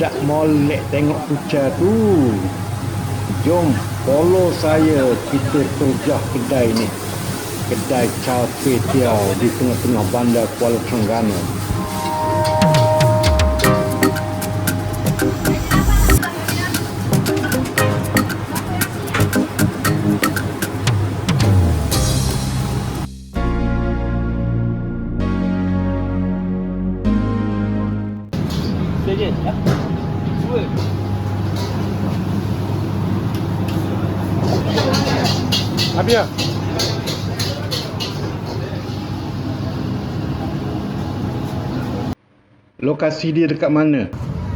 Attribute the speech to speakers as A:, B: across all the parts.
A: dak molek tengok kucar tu. Jom follow saya kita terjah kedai ni. Kedai Chow Kway Tiao di tengah-tengah bandar Kuala Terengganu. Habis ya? Lokasi dia dekat mana?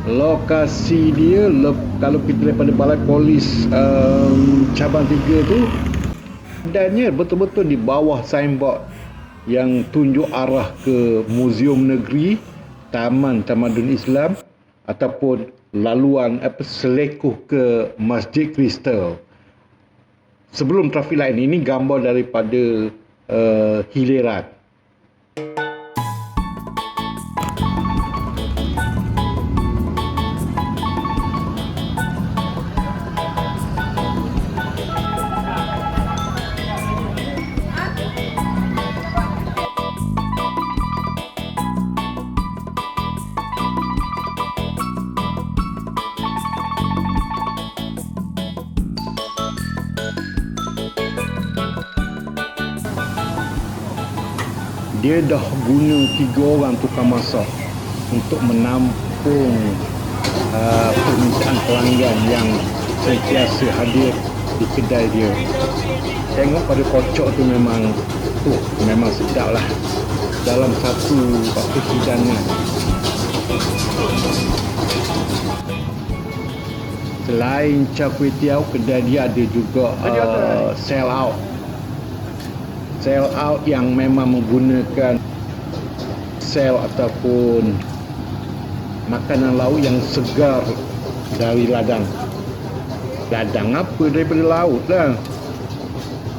A: Lokasi dia le- kalau kita daripada balai polis um, cabang 3 tu dannya betul-betul di bawah signboard yang tunjuk arah ke Muzium Negeri, Taman Tamadun Islam ataupun laluan apa selekuh ke Masjid Kristal. Sebelum traffic light ini, ini gambar daripada uh, hileran. Dia dah guna tiga orang tukang masak untuk menampung uh, permintaan pelanggan yang sentiasa hadir di kedai dia. Tengok pada kocok tu memang oh, memang sedap lah dalam satu waktu hidangan. Selain char kway teow, kedai dia ada juga uh, sell out sell out yang memang menggunakan sel ataupun makanan laut yang segar dari ladang. Ladang apa daripada laut lah.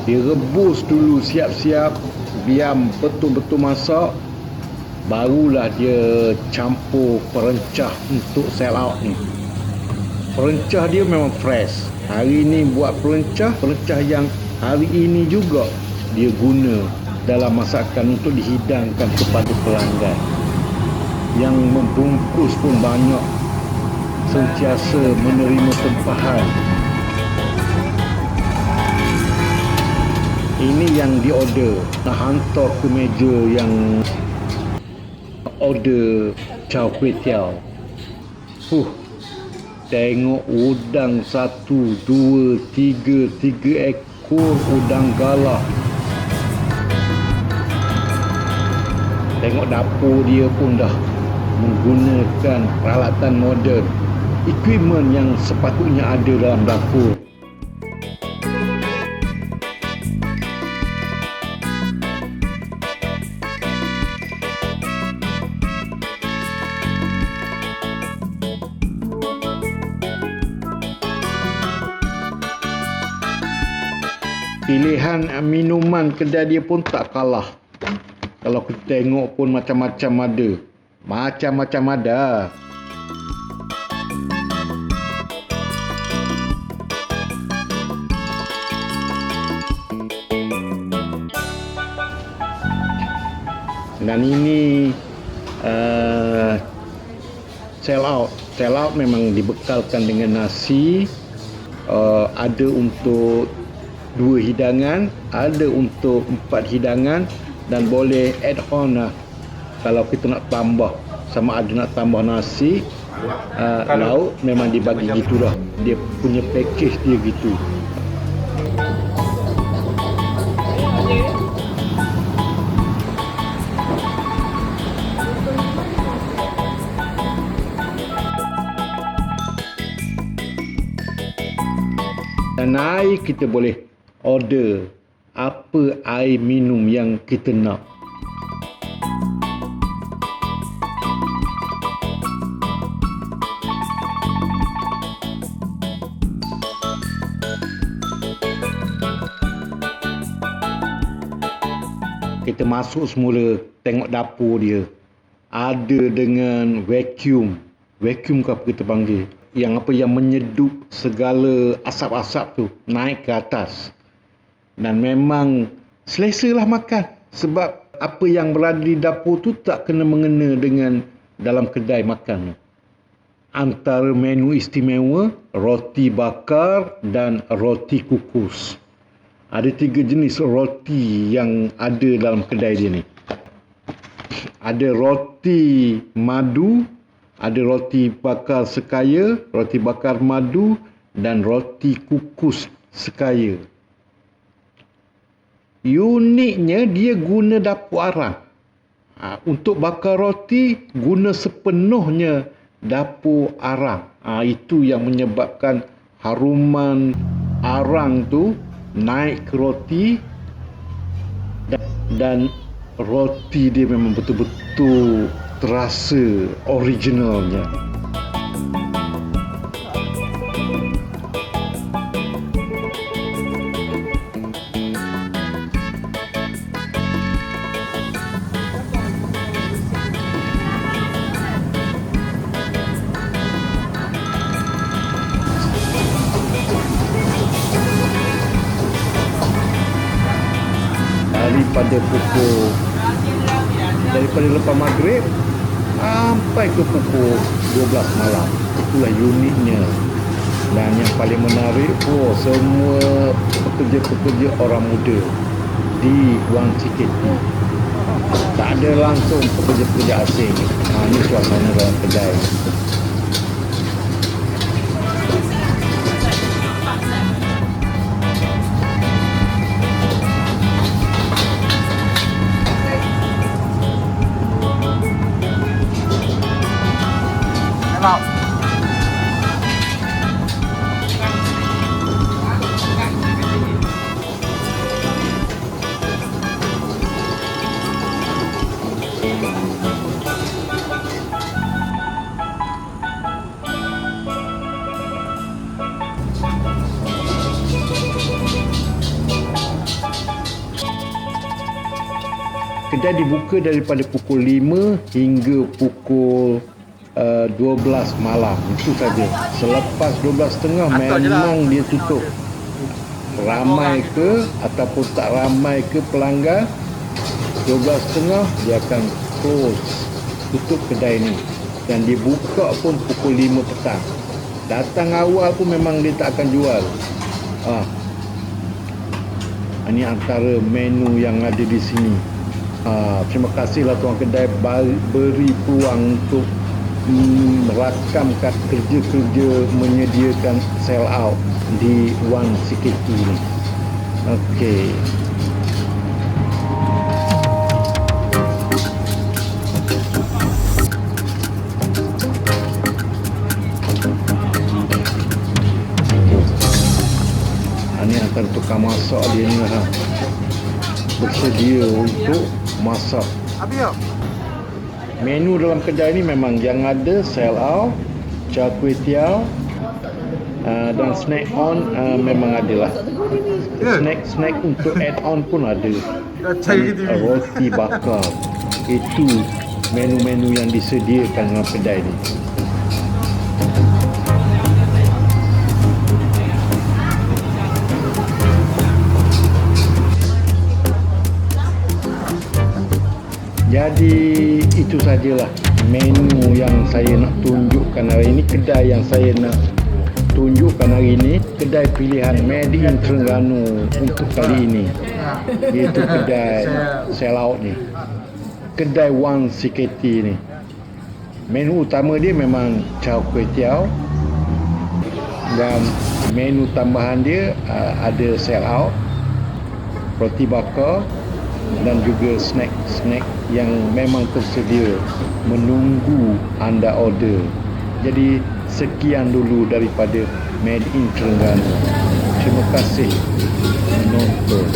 A: Dia rebus dulu siap-siap biam betul-betul masak barulah dia campur perencah untuk sell out ni. Perencah dia memang fresh. Hari ni buat perencah, perencah yang hari ini juga dia guna dalam masakan untuk dihidangkan kepada pelanggan. Yang membungkus pun banyak sentiasa menerima tempahan. Ini yang diorder. Nak hantar ke meja yang order chow kway teow. Huh. Tengok udang satu dua tiga tiga ekor udang galah Tengok dapur dia pun dah menggunakan peralatan moden. Equipment yang sepatutnya ada dalam dapur. Pilihan minuman kedai dia pun tak kalah. Kalau kita tengok pun macam-macam ada. Macam-macam ada. Dan ini uh, sell out. Sell out memang dibekalkan dengan nasi. Uh, ada untuk dua hidangan, ada untuk empat hidangan dan boleh add on lah. Kalau kita nak tambah sama ada nak tambah nasi uh, lauk memang dibagi gitu dah dia punya package dia gitu. Dan air kita boleh order apa air minum yang kita nak. Kita masuk semula tengok dapur dia. Ada dengan vacuum vacuum ke apa kita panggil yang apa yang menyedup segala asap-asap tu naik ke atas dan memang selesa lah makan sebab apa yang berada di dapur tu tak kena mengena dengan dalam kedai makan antara menu istimewa roti bakar dan roti kukus. Ada tiga jenis roti yang ada dalam kedai dia ni. Ada roti madu, ada roti bakar sekaya, roti bakar madu dan roti kukus sekaya. Uniknya dia guna dapur arang. Ha, untuk bakar roti guna sepenuhnya dapur arang. Ha, itu yang menyebabkan haruman arang tu naik ke roti dan, dan roti dia memang betul-betul terasa originalnya. Daripada pukul daripada lepas maghrib sampai ke pukul 12 malam. Itulah uniknya dan yang paling menarik oh semua pekerja-pekerja orang muda di Wang Ciketi tak ada langsung pekerja-pekerja asing. Ha, ini suasana dalam kedai kedai dibuka daripada pukul 5 hingga pukul uh, 12 malam. Itu saja. Selepas 12.30 memang dia tutup. Ramai ke ataupun tak ramai ke pelanggan 12.30 dia akan close tutup kedai ni. Dan dia buka pun pukul 5 petang. Datang awal pun memang dia tak akan jual. Ah. Ini antara menu yang ada di sini. Ah, terima kasihlah tuan kedai beri peluang untuk mm, merakamkan kerja-kerja menyediakan sell out di One CKT ni. Okey. Bersedia untuk masak. Menu dalam kedai ni memang yang ada sell out, char kway teow uh, dan snack on uh, memang ada lah.
B: Ya.
A: Snack snack untuk add on pun ada. Dan, uh, roti bakar. Itu menu-menu yang disediakan dalam kedai ni. Jadi itu sajalah menu yang saya nak tunjukkan hari ini. Kedai yang saya nak tunjukkan hari ini kedai pilihan Made in Terengganu untuk kali ini. Iaitu kedai sell out ni. Kedai Wang CKT ni. Menu utama dia memang chao kuih tiao dan menu tambahan dia uh, ada sell out roti bakar dan juga snack-snack yang memang tersedia menunggu anda order. Jadi sekian dulu daripada Made in Terengganu. Terima kasih menonton.